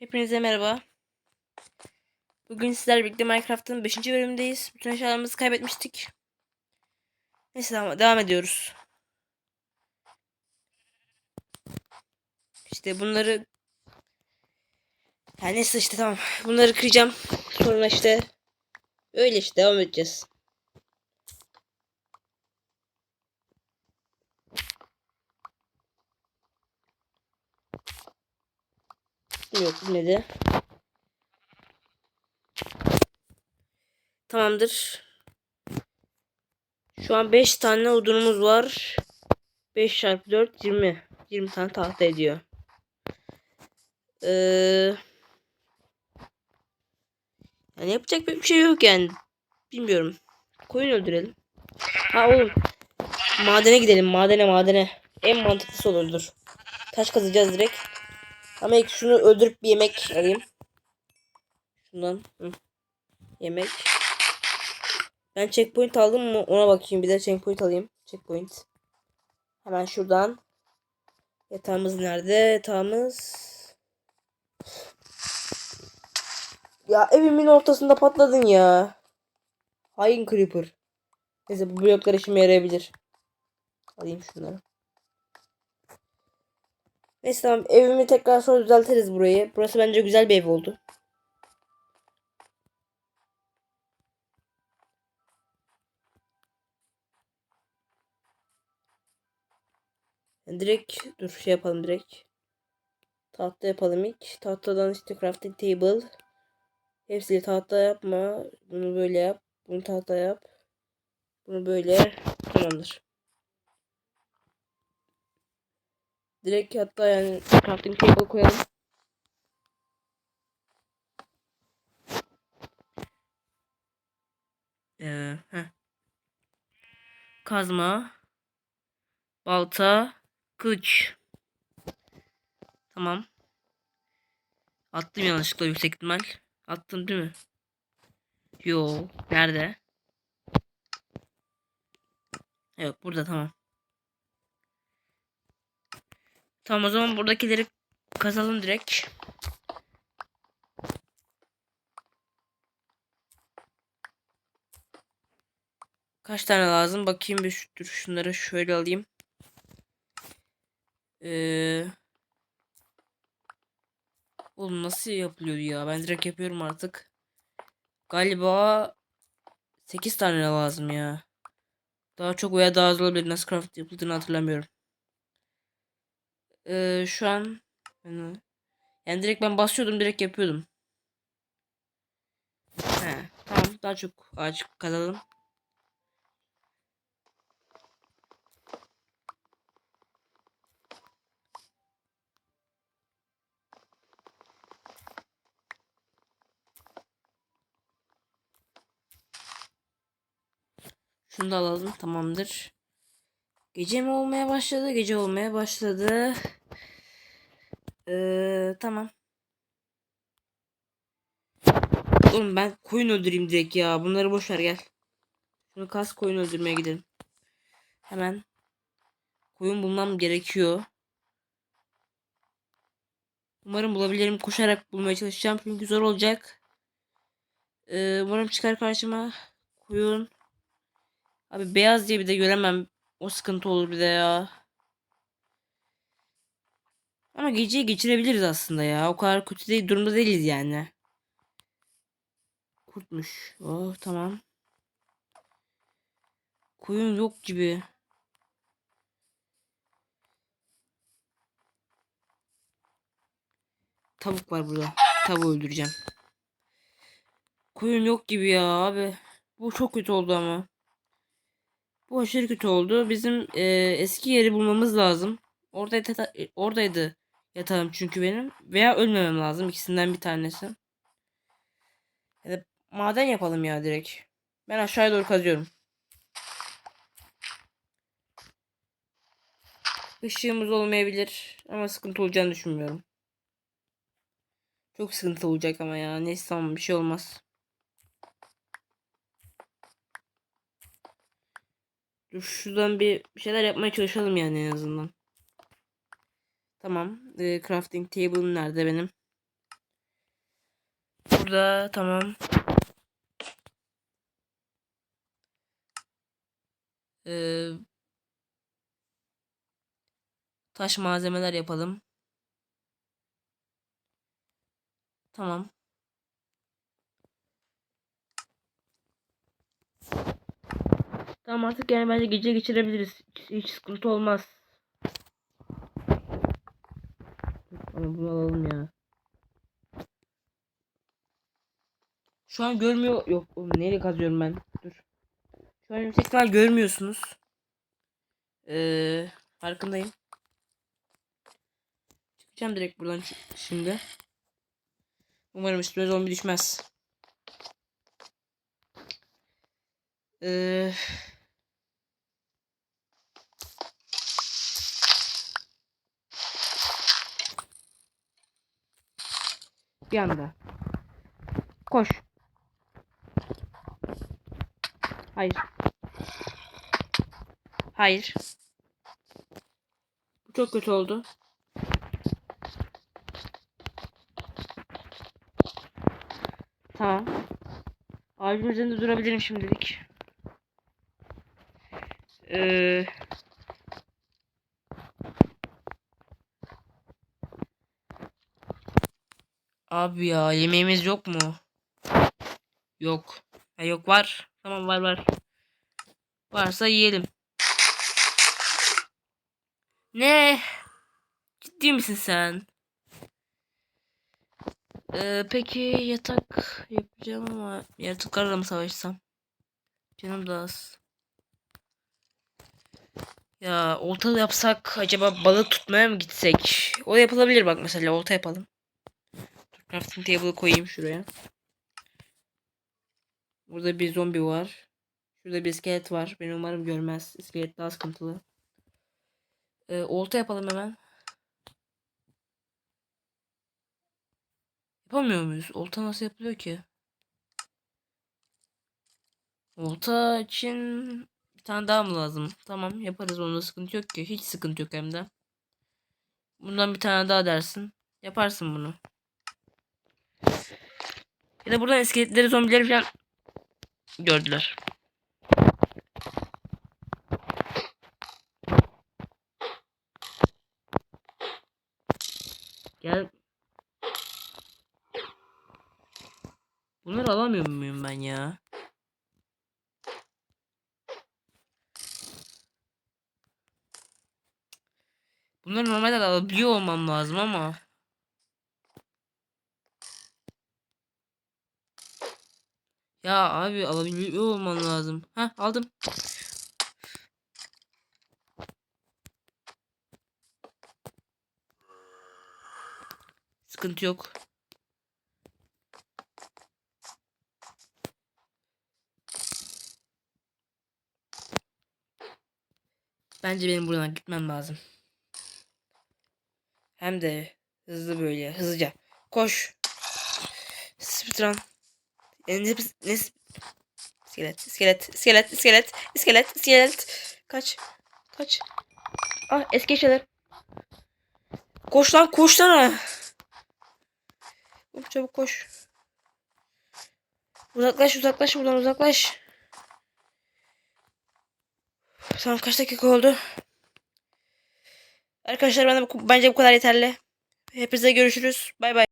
Hepinize merhaba. Bugün sizlerle birlikte Minecraft'ın 5. bölümündeyiz. Bütün eşyalarımızı kaybetmiştik. Neyse devam, devam ediyoruz. İşte bunları yani neyse işte tamam. Bunları kıracağım. Sonra işte öyle işte devam edeceğiz. Yok bu ne de? Tamamdır. Şu an 5 tane odunumuz var. 5 çarpı 4 20. 20 tane tahta ediyor. Ee, yani yapacak bir şey yok yani. Bilmiyorum. Koyun öldürelim. Ha oğlum. Madene gidelim. Madene madene. En mantıklısı olurdur. Taş kazacağız direkt. Ama ilk şunu öldürüp bir yemek alayım. Şundan. Hı. Yemek. Ben checkpoint aldım mı ona bakayım. Bir de checkpoint alayım. Checkpoint. Hemen şuradan. Yatağımız nerede? Yatağımız. Ya evimin ortasında patladın ya. Hain creeper. Neyse bu bloklar işime yarayabilir. Alayım şunları. Neyse tamam evimi tekrar sonra düzeltiriz burayı. Burası bence güzel bir ev oldu. Yani direkt dur şey yapalım direkt. Tahta yapalım ilk. Tahtadan işte crafting table. Hepsini tahta yapma. Bunu böyle yap. Bunu tahta yap. Bunu böyle. Tamamdır. Direkt hatta yani crafting table koyalım. Ee. Kazma. Balta. Kılıç. Tamam. Attım yanlışlıkla yüksek ihtimal. Attım değil mi? Yo. Nerede? Yok burada tamam. Tamam o zaman buradakileri kazalım direkt. Kaç tane lazım? Bakayım bir dur şunları şöyle alayım. Ee, oğlum nasıl yapılıyor ya? Ben direkt yapıyorum artık. Galiba 8 tane lazım ya. Daha çok veya daha az olabilir. Nasıl craft yapıldığını hatırlamıyorum. Ee, şu an yani, yani direkt ben basıyordum direkt yapıyordum. He, tamam daha çok ağaç kazalım. Şunu da alalım tamamdır. Gece mi olmaya başladı? Gece olmaya başladı. Ee, tamam. Oğlum ben koyun öldüreyim direkt ya. Bunları boş ver gel. Şunu kas koyun öldürmeye gidelim. Hemen. Koyun bulmam gerekiyor. Umarım bulabilirim. Koşarak bulmaya çalışacağım. Çünkü zor olacak. Ee, umarım çıkar karşıma. Koyun. Abi beyaz diye bir de göremem. O sıkıntı olur bir de ya. Ama geceyi geçirebiliriz aslında ya. O kadar kötü değil, durumda değiliz yani. Kurtmuş. Oh tamam. Koyun yok gibi. Tavuk var burada. Tavuğu öldüreceğim. Koyun yok gibi ya abi. Bu çok kötü oldu ama. Bu aşırı kötü oldu. Bizim e, eski yeri bulmamız lazım. Orada yata- e, oradaydı yatağım çünkü benim. Veya ölmemem lazım. ikisinden bir tanesi. Ya da maden yapalım ya direkt. Ben aşağıya doğru kazıyorum. Işığımız olmayabilir. Ama sıkıntı olacağını düşünmüyorum. Çok sıkıntı olacak ama ya. Neyse tamam bir şey olmaz. Dur şuradan bir şeyler yapmaya çalışalım yani en azından. Tamam. Ee, crafting table'ım nerede benim? Burada tamam. Ee, taş malzemeler yapalım. Tamam. Tamam artık yani bence gece geçirebiliriz. Hiç, hiç sıkıntı olmaz. Ama bunu alalım ya. Şu an görmüyor. Yok oğlum nereye kazıyorum ben? Dur. Şu an yüksek görmüyorsunuz. Ee, farkındayım. Çıkacağım direkt buradan şi- şimdi. Umarım üstüme zombi düşmez. Ee, bir anda. Koş. Hayır. Hayır. Bu çok kötü oldu. Tamam. Ağacın üzerinde durabilirim şimdilik. Ee, abi ya yemeğimiz yok mu? Yok. Ha, yok var. Tamam var var. Varsa yiyelim. Ne? Ciddi misin sen? Ee, peki yatak yapacağım ama yaratıklarla mı savaşsam? Canım da az. Ya olta yapsak acaba balık tutmaya mı gitsek? O yapılabilir bak mesela olta yapalım. Crafting table'ı koyayım şuraya. Burada bir zombi var. Şurada bir iskelet var. Beni umarım görmez. İskelet daha sıkıntılı. Ee, olta yapalım hemen. Yapamıyor muyuz? Olta nasıl yapılıyor ki? Olta için bir tane daha mı lazım? Tamam yaparız onda sıkıntı yok ki. Hiç sıkıntı yok hem de. Bundan bir tane daha dersin. Yaparsın bunu. Ya da buradan iskeletleri zombileri falan gördüler. Gel. Bunları alamıyor muyum ben ya? Bunları normalde alabiliyor olmam lazım ama. Ya abi alabiliyor olman lazım. Ha aldım. Sıkıntı yok. Bence benim buradan gitmem lazım. Hem de hızlı böyle hızlıca. Koş. Speedrun. Yani ne, ne, iskelet, iskelet, iskelet, iskelet, iskelet, iskelet. Kaç. Kaç. Ah eski şeyler. Koş lan koşsana. Çabuk çabuk koş. Uzaklaş uzaklaş buradan uzaklaş. Tamam kaç dakika oldu? Arkadaşlar bu- bence bu kadar yeterli. Hepinize görüşürüz. Bay bay.